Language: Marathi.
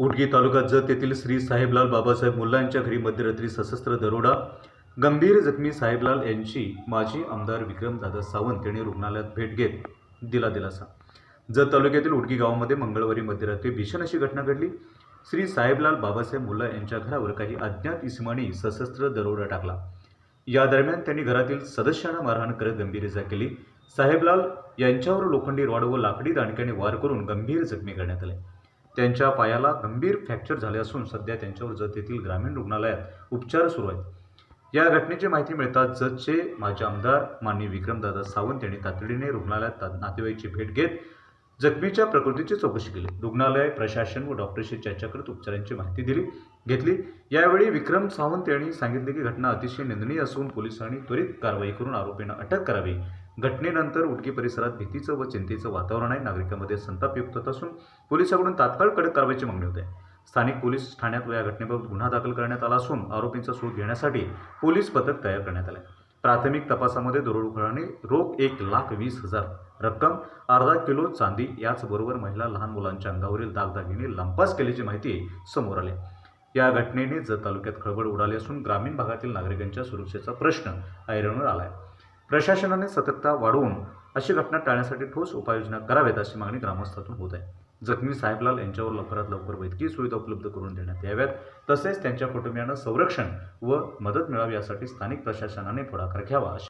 उटगी तालुका जत येथील श्री साहेबलाल बाबासाहेब मुल्ला यांच्या घरी मध्यरात्री सशस्त्र दरोडा गंभीर जखमी साहेबलाल यांची माजी आमदार विक्रम दादा सावंत यांनी रुग्णालयात भेट घेत दिला दिलासा जत तालुक्यातील उडगी गावामध्ये मंगळवारी मध्यरात्री भीषण अशी घटना घडली. श्री साहेबलाल बाबासाहेब मुल्ला यांच्या घरावर काही अज्ञात इसमानी सशस्त्र दरोडा टाकला. या दरम्यान त्यांनी घरातील सदस्यांना मारहाण करत गंभीर इजा केली. साहेबलाल यांच्यावर लोखंडी रॉड व लाकडी दांडक्याने वार करून गंभीर जखमी करण्यात आले. त्यांच्या पायाला गंभीर फ्रॅक्चर झाले असून सध्या त्यांच्यावर जत येथील ग्रामीण रुग्णालयात उपचार सुरू आहेत. या घटनेची माहिती मिळताच जतचे माजी आमदार माननीय विक्रमदादा सावंत यांनी तातडीने रुग्णालयात नातेवाईकची भेट घेत जखमीच्या प्रकृतीची चौकशी केली. रुग्णालय प्रशासन व डॉक्टरशी चर्चा करत उपचारांची माहिती दिली घेतली. यावेळी विक्रम सावंत यांनी सांगितले की घटना अतिशय निंदनीय असून पोलिसांनी त्वरित कारवाई करून आरोपींना अटक करावी. घटनेनंतर उडकी परिसरात भीतीचं व चिंतेचं वातावरण आहे. नागरिकांमध्ये संताप युक्त होत असून पोलिसांकडून तात्काळ कडक कारवाईची मागणी होते. स्थानिक पोलीस ठाण्यात या घटनेबाबत गुन्हा दाखल करण्यात आला असून आरोपींचा शोध घेण्यासाठी पोलीस पथक तयार करण्यात आले. आहे. प्राथमिक तपासामध्ये दरोडखोराने रोख एक लाख वीस हजार रक्कम अर्धा किलो चांदी याचबरोबर महिला लहान मुलांच्या अंगावरील दागदागिने लंपास केल्याची माहिती समोर आली. या घटनेने जत तालुक्यात खळबळ उडाली असून ग्रामीण भागातील नागरिकांच्या सुरक्षेचा प्रश्न ऐरणवर आला आहे प्रशासनाने सतर्कता वाढवून अशी घटना टाळण्यासाठी ठोस उपाययोजना कराव्यात अशी मागणी ग्रामस्थातून होत आहे. जखमी साहेबलाल यांच्यावर लवकरात लवकर वैद्यकीय सुविधा उपलब्ध करून देण्यात याव्यात. तसेच त्यांच्या कुटुंबियांना संरक्षण व मदत मिळावी यासाठी स्थानिक प्रशासनाने पुढाकार घ्यावा अशी